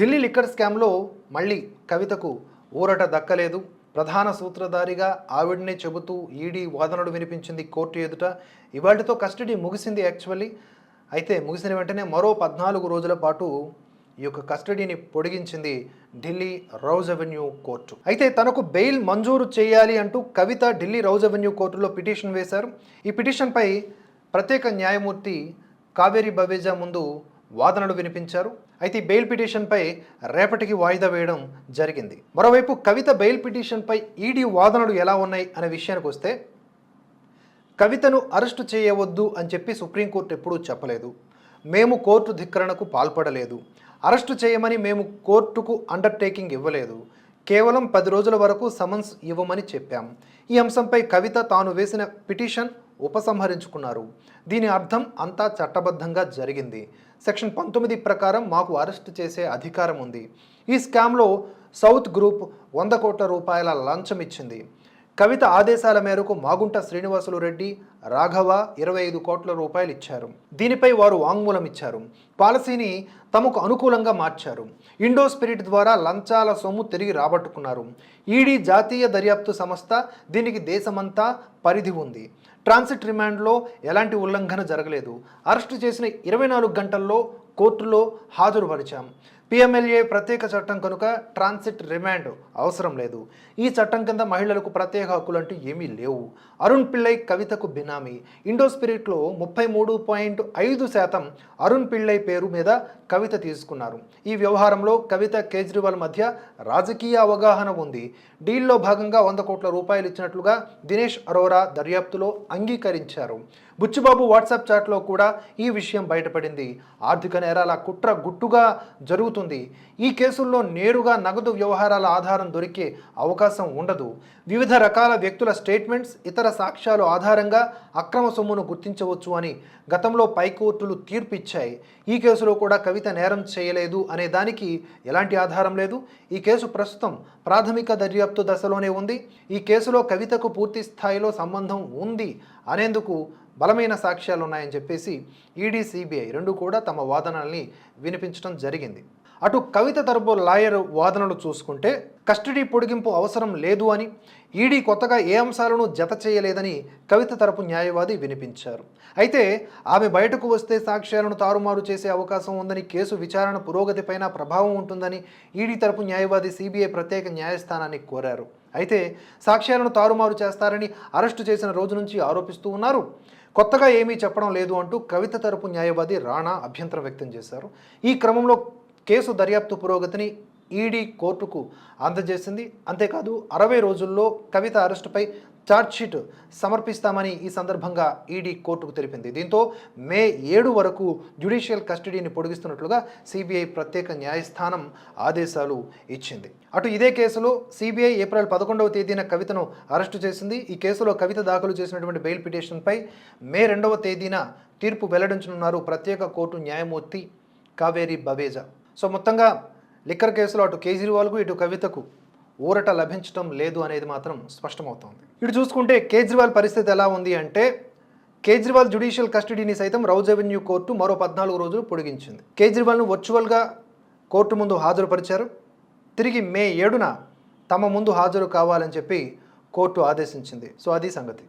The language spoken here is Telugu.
ఢిల్లీ లిక్కర్ స్కామ్లో మళ్ళీ కవితకు ఊరట దక్కలేదు. ప్రధాన సూత్రధారిగా ఆవిడనే చెబుతూ ఈడీ వాదనలు వినిపించింది కోర్టు ఎదుట. ఇవాటితో కస్టడీ ముగిసింది యాక్చువల్లీ. అయితే ముగిసిన వెంటనే మరో పద్నాలుగు రోజుల పాటు ఈ యొక్క కస్టడీని పొడిగించింది ఢిల్లీ రౌజ్ అవెన్యూ కోర్టు. అయితే తనకు బెయిల్ మంజూరు చేయాలి అంటూ కవిత ఢిల్లీ రౌజ్ అవెన్యూ కోర్టులో పిటిషన్ వేశారు. ఈ పిటిషన్పై ప్రత్యేక న్యాయమూర్తి కావేరి బవేజా ముందు వాదనలు వినిపించారు. అయితే ఈ బెయిల్ పిటిషన్పై రేపటికి వాయిదా వేయడం జరిగింది. మరోవైపు కవిత బెయిల్ పిటిషన్పై ఈడీ వాదనలు ఎలా ఉన్నాయి అనే విషయానికి వస్తే కవితను అరెస్టు చేయవద్దు అని చెప్పి సుప్రీంకోర్టు ఎప్పుడూ చెప్పలేదు. మేము కోర్టు ధిక్కరణకు పాల్పడలేదు. అరెస్టు చేయమని మేము కోర్టుకు అండర్టేకింగ్ ఇవ్వలేదు. కేవలం పది రోజుల వరకు సమన్స్ ఇవ్వమని చెప్పాం. ఈ అంశంపై కవిత తాను వేసిన పిటిషన్ ఉపసంహరించుకున్నారు. దీని అర్థం అంతా చట్టబద్ధంగా జరిగింది. సెక్షన్ పంతొమ్మిది ప్రకారం మాకు అరెస్ట్ చేసే అధికారం ఉంది. ఈ స్కామ్లో సౌత్ గ్రూప్ వంద కోట్ల రూపాయల లంచం ఇచ్చింది. కవిత ఆదేశాల మేరకు మాగుంట శ్రీనివాసులు రెడ్డి రాఘవ ఇరవై ఐదు కోట్ల రూపాయలు ఇచ్చారు. దీనిపై వారు వాంగ్మూలం ఇచ్చారు. పాలసీని తమకు అనుకూలంగా మార్చారు. ఇండో స్పిరిట్ ద్వారా లంచాల సొమ్ము తిరిగి రాబట్టుకున్నారు. ఈడీ జాతీయ దర్యాప్తు సంస్థ దీనికి దేశమంతా పరిధి ఉంది. ట్రాన్సిట్ రిమాండ్లో ఎలాంటి ఉల్లంఘన జరగలేదు. అరెస్టు చేసిన ఇరవై నాలుగు గంటల్లో కోర్టులో హాజరుపరిచాం. పిఎంఎల్ఏ ప్రత్యేక చట్టం కనుక ట్రాన్సిట్ రిమాండ్ అవసరం లేదు. ఈ చట్టం కింద మహిళలకు ప్రత్యేక హక్కులు అంటూ ఏమీ లేవు. అరుణ్ పిళ్ళై కవితకు బినామీ. ఇండో స్పిరిట్లో ముప్పై మూడు పాయింట్ ఐదు శాతం అరుణ్ పిళ్ళై పేరు మీద కవిత తీసుకున్నారు. ఈ వ్యవహారంలో కవిత కేజ్రీవాల్ మధ్య రాజకీయ అవగాహన ఉంది. డీల్లో భాగంగా వంద కోట్ల రూపాయలు ఇచ్చినట్లుగా దినేష్ అరోరా దర్యాప్తులో అంగీకరించారు. బుచ్చిబాబు వాట్సాప్ చాట్లో కూడా ఈ విషయం బయటపడింది. ఆర్థిక నేరాల కుట్ర గుట్టుగా జరుగుతుంది. ఈ కేసుల్లో నేరుగా నగదు వ్యవహారాల ఆధారం దొరికే అవకాశం ఉండదు. వివిధ రకాల వ్యక్తుల స్టేట్మెంట్స్ ఇతర సాక్ష్యాలు ఆధారంగా అక్రమ సొమ్మును గుర్తించవచ్చు అని గతంలో పైకోర్టులు తీర్పు ఇచ్చాయి ఈ కేసులో కూడా కవిత నేరం చేయలేదు అనే దానికి ఎలాంటి ఆధారం లేదు. ఈ కేసు ప్రస్తుతం ప్రాథమిక దర్యాప్తు దశలోనే ఉంది. ఈ కేసులో కవితకు పూర్తి స్థాయిలో సంబంధం ఉంది అనేందుకు బలమైన సాక్ష్యాలు ఉన్నాయని చెప్పేసి ఈడీ సిబిఐ రెండు కూడా తమ వాదనల్ని వినిపించడం జరిగింది. అటు కవిత తరపు లాయర్ వాదనలు చూసుకుంటే కస్టడీ పొడిగింపు అవసరం లేదు అని ఈడీ కొత్తగా ఏ అంశాలను జత చేయలేదని కవిత తరపు న్యాయవాది వినిపించారు. అయితే ఆమె బయటకు వస్తే సాక్ష్యాలను తారుమారు చేసే అవకాశం ఉందని కేసు విచారణ పురోగతిపైన ప్రభావం ఉంటుందని ఈడీ తరపు న్యాయవాది సిబిఐ ప్రత్యేక న్యాయస్థానాన్ని కోరారు. అయితే సాక్ష్యాలను తారుమారు చేస్తారని అరెస్టు చేసిన రోజు నుంచి ఆరోపిస్తూ ఉన్నారు. కొత్తగా ఏమీ చెప్పడం లేదు అంటూ కవిత తరపు న్యాయవాది రాణా అభ్యంతరం వ్యక్తం చేశారు. ఈ క్రమంలో కేసు దర్యాప్తు పురోగతిని ఈడీ కోర్టుకు అందజేసింది. అంతేకాదు అరవై రోజుల్లో కవిత అరెస్టుపై ఛార్జ్షీట్ సమర్పిస్తామని ఈ సందర్భంగా ఈడీ కోర్టుకు తెలిపింది. దీంతో మే ఏడు వరకు జ్యుడిషియల్ కస్టడీని పొడిగిస్తున్నట్లుగా సిబిఐ ప్రత్యేక న్యాయస్థానం ఆదేశాలు ఇచ్చింది. అటు ఇదే కేసులో సిబిఐ ఏప్రిల్ పదకొండవ తేదీన కవితను అరెస్టు చేసింది. ఈ కేసులో కవిత దాఖలు చేసినటువంటి బెయిల్ పిటిషన్పై మే రెండవ తేదీన తీర్పు వెల్లడించనున్నారు ప్రత్యేక కోర్టు న్యాయమూర్తి కావేరి బవేజా. సో మొత్తంగా లిక్కర్ కేసులో అటు కేజ్రీవాల్కు ఇటు కవితకు ఊరట లభించడం లేదు అనేది మాత్రం స్పష్టమవుతోంది. ఇటు చూసుకుంటే కేజ్రీవాల్ పరిస్థితి ఎలా ఉంది అంటే కేజ్రీవాల్ జ్యుడిషియల్ కస్టడీని సైతం రౌజ్ అవెన్యూ కోర్టు మరో పద్నాలుగు రోజులు పొడిగించింది. కేజ్రీవాల్ను వర్చువల్గా కోర్టు ముందు హాజరుపరిచారు. తిరిగి మే ఏడున తమ ముందు హాజరు కావాలని చెప్పి కోర్టు ఆదేశించింది. సో అది సంగతి.